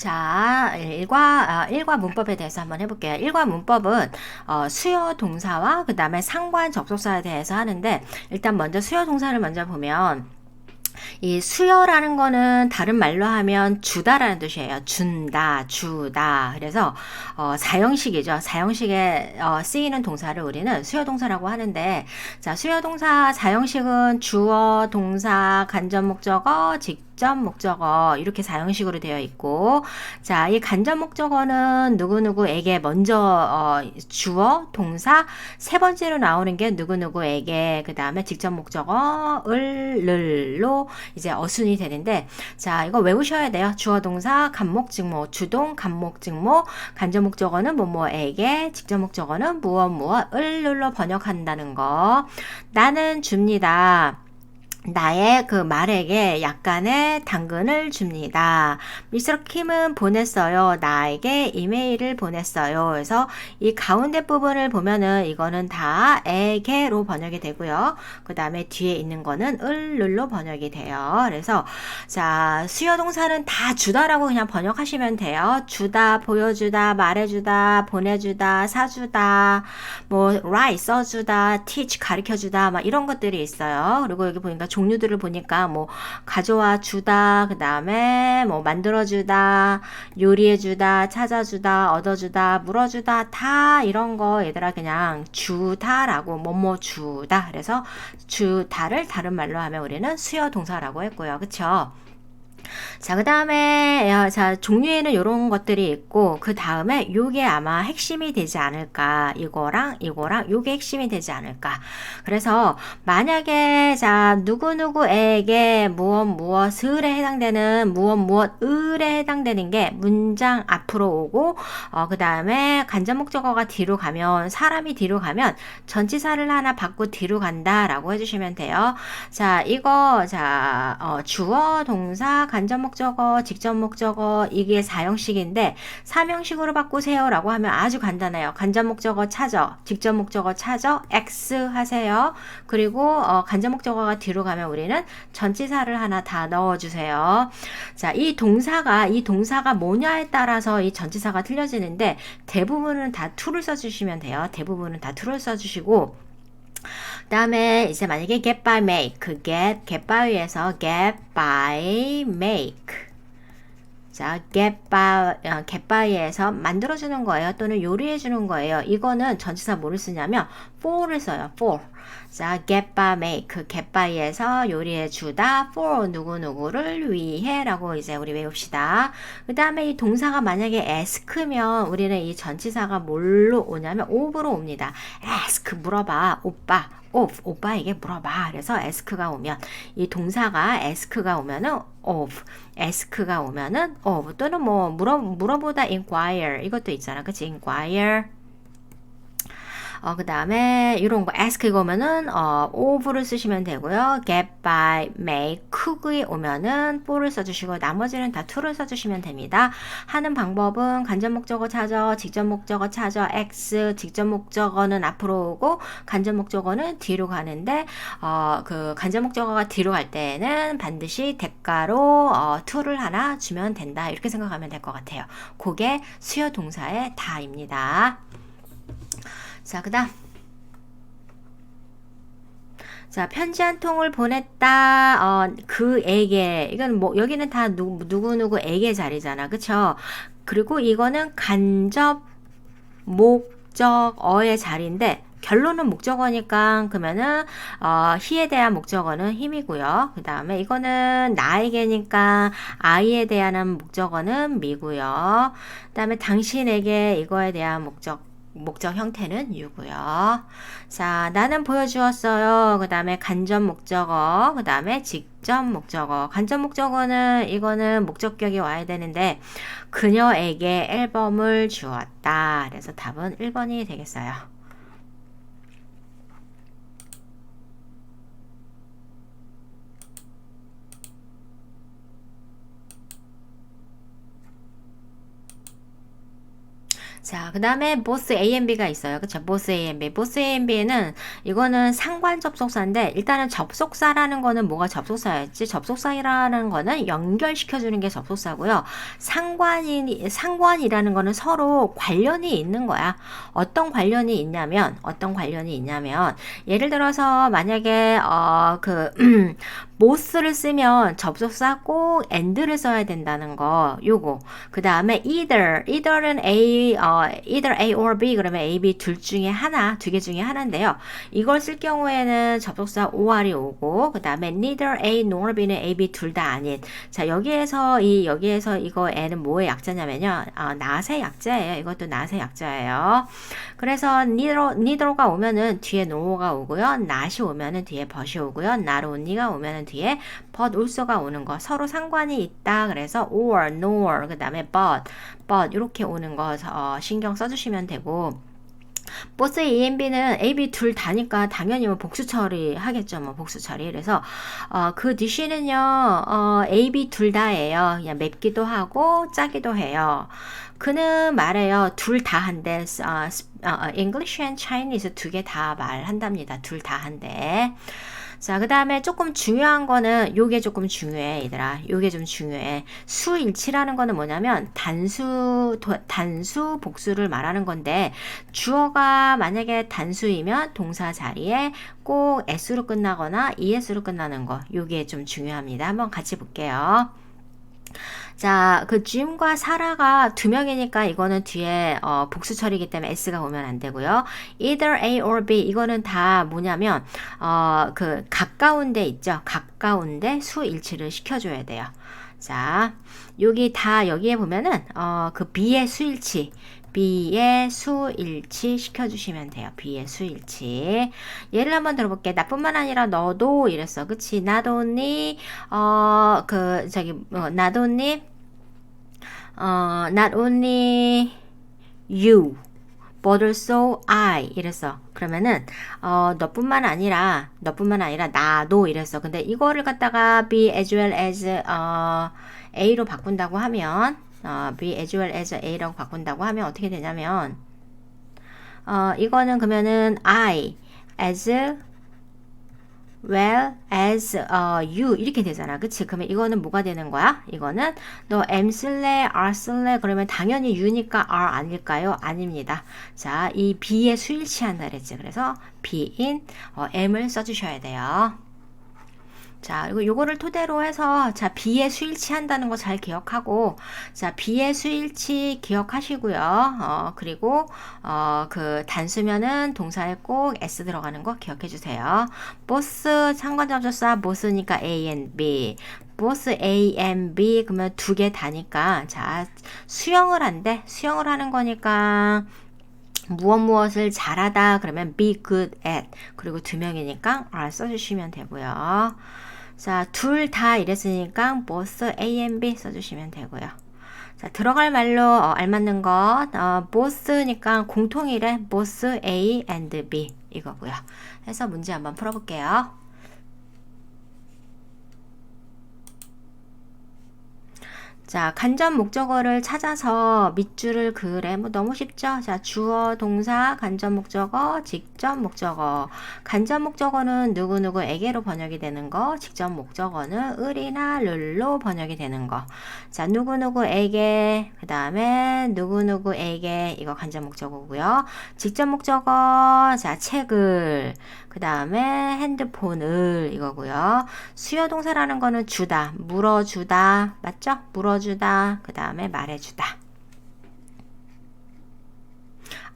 자, 일과, 아, 일과 문법에 대해서 한번 해볼게요. 일과 문법은 어, 수요 동사와 그 다음에 상관 접속사에 대해서 하는데 일단 먼저 수요 동사를 먼저 보면 이 수요라는 거는 다른 말로 하면 주다라는 뜻이에요. 준다, 주다. 그래서 어, 사형식이죠. 사형식에 어, 쓰이는 동사를 우리는 수요 동사라고 하는데 자, 수요 동사 사형식은 주어, 동사, 간접 목적어, 직 직접 목적어 이렇게 사형식으로 되어 있고 자, 이 간접 목적어는 누구누구에게 먼저 어, 주어, 동사 세 번째로 나오는 게 누구누구에게 그 다음에 직접 목적어 을, 늘로 이제 어순이 되는데 자, 이거 외우셔야 돼요. 주어, 동사, 간목, 직모, 주동, 간목, 직모 간접 목적어는 뭐뭐에게 직접 목적어는 무엇 무엇을 늘로 번역한다는 거 나는 줍니다. 나의 그 말에게 약간의 당근을 줍니다. 미스터 킴은 보냈어요. 나에게 이메일을 보냈어요. 그래서 이 가운데 부분을 보면은 이거는 다 에게로 번역이 되고요. 그 다음에 뒤에 있는 거는 을룰로 번역이 돼요. 그래서 자 수요 동사는 다 주다라고 그냥 번역하시면 돼요. 주다, 보여주다, 말해주다, 보내주다, 사주다, 뭐 write 써주다, teach 가르쳐주다, 막 이런 것들이 있어요. 그리고 여기 보니까 종 류들을 보니까 뭐 가져와 주다, 그 다음에 뭐 만들어 주다, 요리해 주다, 찾아 주다, 얻어 주다, 물어 주다 다 이런 거 얘들아 그냥 주다라고 뭐뭐 주다. 그래서 주다를 다른 말로 하면 우리는 수요 동사라고 했고요. 그쵸? 자, 그 다음에, 자, 종류에는 이런 것들이 있고, 그 다음에 요게 아마 핵심이 되지 않을까. 이거랑 이거랑 요게 핵심이 되지 않을까. 그래서 만약에, 자, 누구누구에게 무엇 무엇을에 해당되는 무엇 무엇을에 해당되는 게 문장 앞으로 오고, 어, 그 다음에 간접 목적어가 뒤로 가면, 사람이 뒤로 가면 전치사를 하나 받고 뒤로 간다라고 해주시면 돼요. 자, 이거, 자, 어, 주어, 동사, 간접 목 적어, 직접 목 적어 이게 사형식인데 사명식으로 바꾸세요 라고 하면 아주 간단해요. 간접 목 적어 찾아, 직접 목 적어 찾아, X 하세요. 그리고 어, 간접 목 적어가 뒤로 가면 우리는 전치사를 하나 다 넣어주세요. 자, 이 동사가 이 동사가 뭐냐에 따라서 이 전치사가 틀려지는데 대부분은 다 to를 써주시면 돼요. 대부분은 다 to를 써주시고 다음에 이제 만약에 get by make, 그 get, get by에서 get by make. 자, by, 어, by에서 만들어주는 거예요. 또는 요리해주는 거예요. 이거는 전치사 뭐를 쓰냐면 for를 써요. for. 자, by make, 그 by에서 요리해주다, for 누구누구를 위해 라고 이제 우리 외웁시다. 그 다음에 이 동사가 만약에 ask면 우리는 이 전치사가 뭘로 오냐면 of로 옵니다. ask, 물어봐, 오빠. Of 오빠에게 물어봐. 그래서 ask가 오면 이 동사가 ask가 오면은 of, ask가 오면은 of 또는 뭐 물어 물어보다 inquire 이것도 있잖아, 그치? inquire 어, 그 다음에 이런 거 ask 이거 오면은 어, of를 쓰시면 되고요. get by, make, cook이 오면은 for를 써주시고 나머지는 다 to를 써주시면 됩니다. 하는 방법은 간접 목적어 찾아, 직접 목적어 찾아, x, 직접 목적어는 앞으로 오고 간접 목적어는 뒤로 가는데 어, 그 간접 목적어가 뒤로 갈 때는 반드시 대가로 어, to를 하나 주면 된다. 이렇게 생각하면 될 것 같아요. 그게 수요 동사의 다입니다. 자, 그 다음. 자, 편지 한 통을 보냈다. 어, 그에게. 이건 뭐, 여기는 다 누, 누구누구에게 자리잖아. 그쵸? 그리고 이거는 간접 목적어의 자리인데, 결론은 목적어니까 그러면은 어, he에 대한 목적어는 힘이고요. 그 다음에 이거는 나에게니까 I에 대한 목적어는 미고요. 그 다음에 당신에게 이거에 대한 목적 목적 형태는 유고요. 자, 나는 보여주었어요. 그 다음에 간접 목적어, 그 다음에 직접 목적어. 간접 목적어는 이거는 목적격이 와야 되는데 그녀에게 앨범을 주었다. 그래서 답은 1번이 되겠어요. 자, 그 다음에 both A and B가 있어요. 그쵸? both A and B. both A and B는 이거는 상관 접속사인데 일단은 접속사라는 거는 뭐가 접속사였지? 접속사라는 거는 연결시켜주는 게 접속사고요. 상관이, 상관이라는 거는 서로 관련이 있는 거야. 어떤 관련이 있냐면, 어떤 관련이 있냐면, 예를 들어서 만약에, 어, 그, both를 쓰면 접속사 꼭 and를 써야 된다는 거, 요거. 그 다음에 either, either은 A, 어, either A or B 그러면 A, B 둘 중에 하나, 두 개 중에 하나인데요. 이걸 쓸 경우에는 접속사 or이 오고, 그 다음에 neither A nor B는 A, B 둘 다 아닌. 자, 여기에서 이, 여기에서 이거 N은 뭐의 약자냐면요. 어, not의 약자예요. 이것도 not의 약자예요. 그래서 neither, neither가 오면은 뒤에 no가 오고요. not이 오면은 뒤에 but이 오고요. not only가 오면은 뒤에 but also가 오는 거 서로 상관이 있다 그래서 or, nor 그 다음에 but, but 이렇게 오는 거 어, 신경 써주시면 되고 보스 A, M, B는 A, B 둘 다니까 당연히 뭐 복수 처리 하겠죠. 뭐 복수 처리. 그래서 어, 그 DC는요, 어, A, B 둘 다예요. 그냥 맵기도 하고 짜기도 해요. 그는 말해요. 둘 다 한대. 어, 어, English and Chinese 두 개 다 말한답니다. 둘 다 한대. 자, 그 다음에 조금 중요한 거는 요게 조금 중요해, 얘들아. 요게 좀 중요해. 수일치라는 거는 뭐냐면 단수, 도, 단수 복수를 말하는 건데 주어가 만약에 단수이면 동사 자리에 꼭 s로 끝나거나 es로 끝나는 거. 요게 좀 중요합니다. 한번 같이 볼게요. 자, 그 짐과 사라가 두 명이니까 이거는 뒤에 어, 복수 처리이기 때문에 s가 오면 안 되고요. either A or B 이거는 다 뭐냐면 어, 그 가까운 데 있죠. 가까운 데 수일치를 시켜줘야 돼요. 자, 여기 다 여기에 보면은 어, 그 B의 수일치 B의 수일치 시켜주시면 돼요. B의 수일치. 예를 한번 들어볼게. 나뿐만 아니라 너도 이랬어. 그치? only, 어, 그, 저기, 어, not only, 어, not only you, but also I 이랬어. 그러면은 어, 너뿐만 아니라 너뿐만 아니라 나도 이랬어. 근데 이거를 갖다가 be as well as 어, A로 바꾼다고 하면 어, be as well as A라고 바꾼다고 하면 어떻게 되냐면 어, 이거는 그러면은 I as well as uh, you 이렇게 되잖아. 그치? 그러면 이거는 뭐가 되는 거야? 이거는 너 M 쓸래? R 쓸래? 그러면 당연히 you니까 R 아닐까요? 아닙니다. 자, 이 B에 수일치한다 그랬지. 그래서 B인 어, M을 써주셔야 돼요. 자, 그리고 요거를 토대로 해서 자, B의 수일치 한다는 거 잘 기억하고 자, B의 수일치 기억하시고요. 어, 그리고 어, 그 단수면은 동사에 꼭 S 들어가는 거 기억해 주세요. 보스 상관접속사 보스니까 A and B. 보스 A and B 그러면 두 개 다니까 자, 수영을 한대. 수영을 하는 거니까 무엇 무엇을 잘하다 그러면 be good at 그리고 두 명이니까 R 써주시면 되고요. 자, 둘 다 이랬으니까 both A and B 써주시면 되고요. 자, 들어갈 말로 어, 알맞는 것, 어, both니까 공통이래. both A and B 이거고요. 해서 문제 한번 풀어볼게요. 자, 간접 목적어를 찾아서 밑줄을 그래. 뭐 너무 쉽죠? 자, 주어, 동사, 간접 목적어, 직 접 목적어. 간접 목적어는 누구누구에게로 번역이 되는 거, 직접 목적어는 을이나 를로 번역이 되는 거. 자, 누구누구에게, 그 다음에 누구누구에게, 이거 간접 목적어고요. 직접 목적어, 자, 책을, 그 다음에 핸드폰을, 이거고요. 수요 동사라는 거는 주다, 물어주다, 맞죠? 물어 들어주다. 그 다음에 말해주다.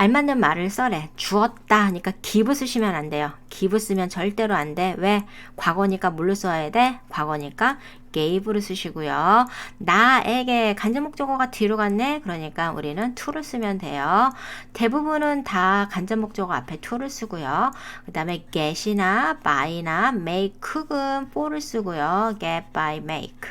알맞는 말을 써래. 주었다 하니까 give 쓰시면 안 돼요. give 쓰면 절대로 안 돼. 왜? 과거니까 뭘로 써야 돼? 과거니까 gave를 쓰시고요. 나에게 간접 목적어가 뒤로 갔네. 그러니까 우리는 to를 쓰면 돼요. 대부분은 다 간접 목적어 앞에 to를 쓰고요. 그 다음에 get이나 buy나 make은 for를 쓰고요. get, buy, make. 그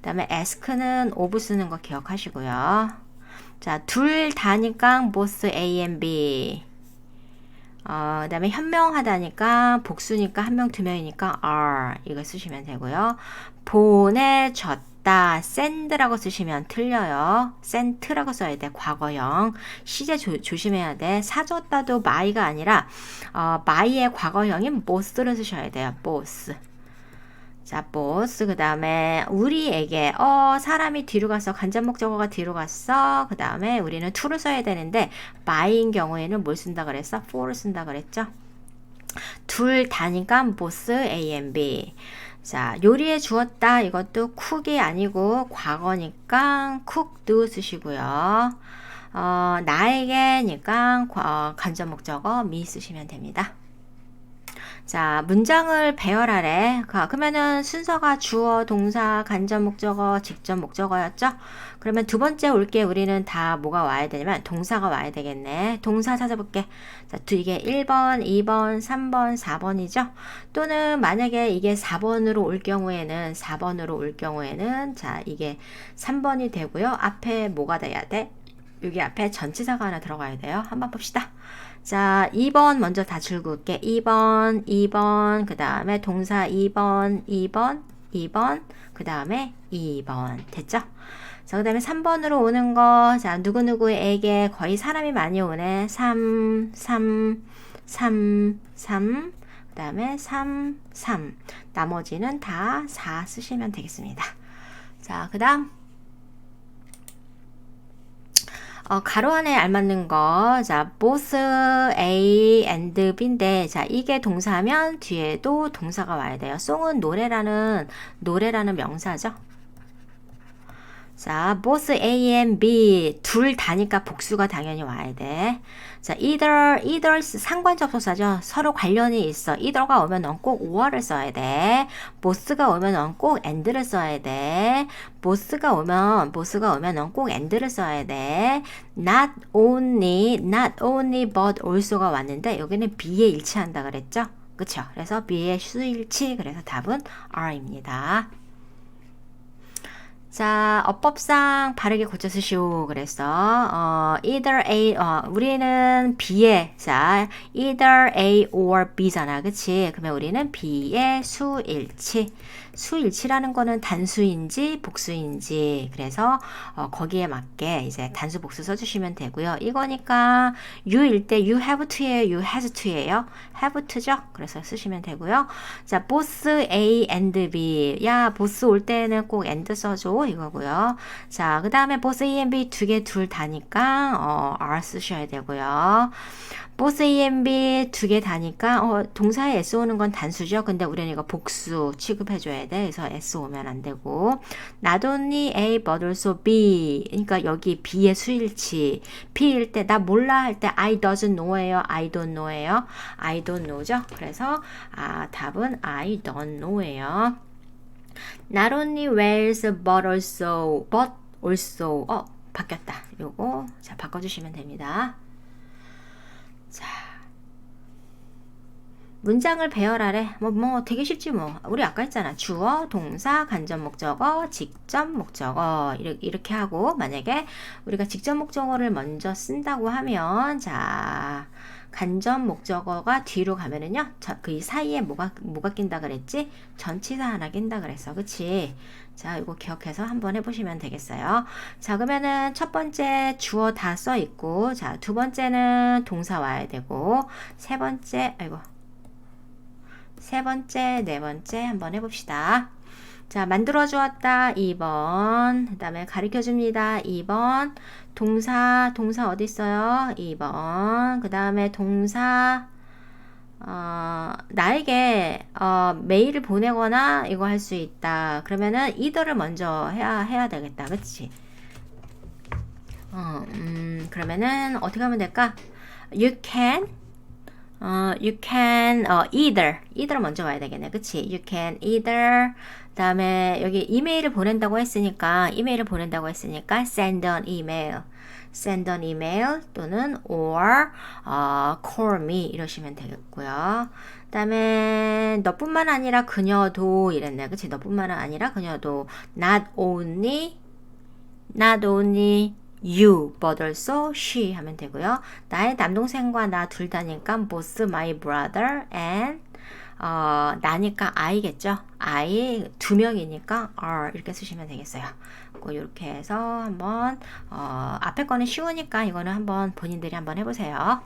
다음에 ask는 of 쓰는 거 기억하시고요. 자, 둘 다니까 both A and B. 어, 그 다음에 현명하다니까 복수니까 한 명, 두 명이니까 are 이거 쓰시면 되고요. 보내줬다. send라고 쓰시면 틀려요. sent라고 써야 돼. 과거형. 시제 조, 조심해야 돼. 사줬다도 my가 아니라 어, my의 과거형인 boss를 쓰셔야 돼요. boss. 자, boss. 그 다음에 우리에게 어 사람이 뒤로 갔어. 간접 목적어가 뒤로 갔어. 그 다음에 우리는 to를 써야 되는데 my인 경우에는 뭘 쓴다 그랬어? for를 쓴다 그랬죠? 둘 다니까 boss A and B. 자, 요리해 주었다. 이것도 쿡이 아니고 과거니까 cook도 쓰시고요. 어, 나에게니까 어, 간접 목적어 me 쓰시면 됩니다. 자, 문장을 배열하래. 가- 그러면은 순서가 주어, 동사, 간접 목적어, 직접 목적어였죠? 그러면 두 번째 올게 우리는 다 뭐가 와야 되냐면 동사가 와야 되겠네. 동사 찾아볼게. 자, 두 이게 1번, 2번, 3번, 4번이죠? 또는 만약에 이게 4번으로 올 경우에는 4번으로 올 경우에는 자, 이게 3번이 되고요. 앞에 뭐가 돼야 돼? 여기 앞에 전치사가 하나 들어가야 돼요. 한번 봅시다. 자, 2번 먼저 다 줄글게. 2번, 2번, 그 다음에 동사 2번, 2번, 2번, 그 다음에 2번. 됐죠? 자, 그 다음에 3번으로 오는 거. 자, 누구누구에게 거의 사람이 많이 오네. 3, 3, 3, 3. 그 다음에 3, 3. 나머지는 다 4 쓰시면 되겠습니다. 자, 그 다음. 어, 가로 안에 알맞는 거. 자, both A and B인데, 자, 이게 동사면 뒤에도 동사가 와야 돼요. 송은 노래라는, 노래라는 명사죠. 자, both A and B 둘 다니까 복수가 당연히 와야 돼. 자, either, either 상관 접속사죠. 서로 관련이 있어. either가 오면 넌 꼭 or를 써야 돼. both가 오면 넌 꼭 and를 써야 돼. both가 오면, both가 오면 넌 꼭 and를 써야 돼. not only, not only but also가 왔는데 여기는 B에 일치한다 그랬죠? 그쵸? 그래서 B의 수일치, 그래서 답은 R입니다. 자, 어법상 바르게 고쳐 쓰시오. 그래서 어, either A 어, 우리는 B에 자, either A or B잖아. 그치 그러면 우리는 B의 수일치. 수일치라는 거는 단수인지 복수인지 그래서 어, 거기에 맞게 이제 단수 복수 써주시면 되고요. 이거니까 you일 때 you have to예요, you has to예요. have to죠. 그래서 쓰시면 되고요. 자, both A and B. 야, both 올 때는 꼭 and 써줘 이거고요. 자, 그 다음에 both A and B 두 개 둘 다니까 어, R 쓰셔야 되고요. both A and B 두 개 다니까 어, 동사에 S 오는 건 단수죠. 근데 우리는 이거 복수 취급해줘야 돼. 그래서 S 오면 안 되고 not only A but also B 그러니까 여기 B의 수일치 B일 때 나 몰라 할 때 I doesn't know예요. I don't know예요. I don't know죠. 그래서 아, 답은 I don't know예요. Not only wells but also but also 어 바뀌었다. 요거 자 바꿔주시면 됩니다. 자 문장을 배열하래. 뭐, 뭐, 되게 쉽지 뭐. 우리 아까 했잖아. 주어, 동사, 간접 목적어, 직접 목적어. 이렇게, 이렇게 하고, 만약에 우리가 직접 목적어를 먼저 쓴다고 하면, 자, 간접 목적어가 뒤로 가면은요, 그 사이에 뭐가, 뭐가 낀다 그랬지? 전치사 하나 낀다 그랬어. 그치? 자, 이거 기억해서 한번 해보시면 되겠어요. 자, 그러면은 첫 번째 주어 다 써 있고, 자, 두 번째는 동사 와야 되고, 세 번째, 아이고. 세 번째, 네 번째 한번 해봅시다. 자, 만들어 주었다. 2번. 그 다음에 가르쳐 줍니다. 2번. 동사, 동사 어디 있어요? 2번. 그 다음에 동사, 어, 나에게, 어, 메일을 보내거나 이거 할 수 있다. 그러면은 이더를 먼저 해야, 해야 되겠다. 그치? 어, 음, 그러면은 어떻게 하면 될까? You can, 어, you can 어, either. either 먼저 와야 되겠네. 그치? you can either. 다음에 여기 이메일을 보낸다고 했으니까 이메일을 보낸다고 했으니까 send an email. send an email 또는 or 어, call me 이러시면 되겠고요. 다음에 너뿐만 아니라 그녀도 이랬네. 그치? 너뿐만 아니라 그녀도 not only not only you, but also she 하면 되고요. 나의 남동생과 나 둘 다니까 both my brother and 어, 나니까 I겠죠. I 두 명이니까 are 이렇게 쓰시면 되겠어요. 이렇게 해서 한번 어, 앞에 거는 쉬우니까 이거는 한번 본인들이 한번 해보세요.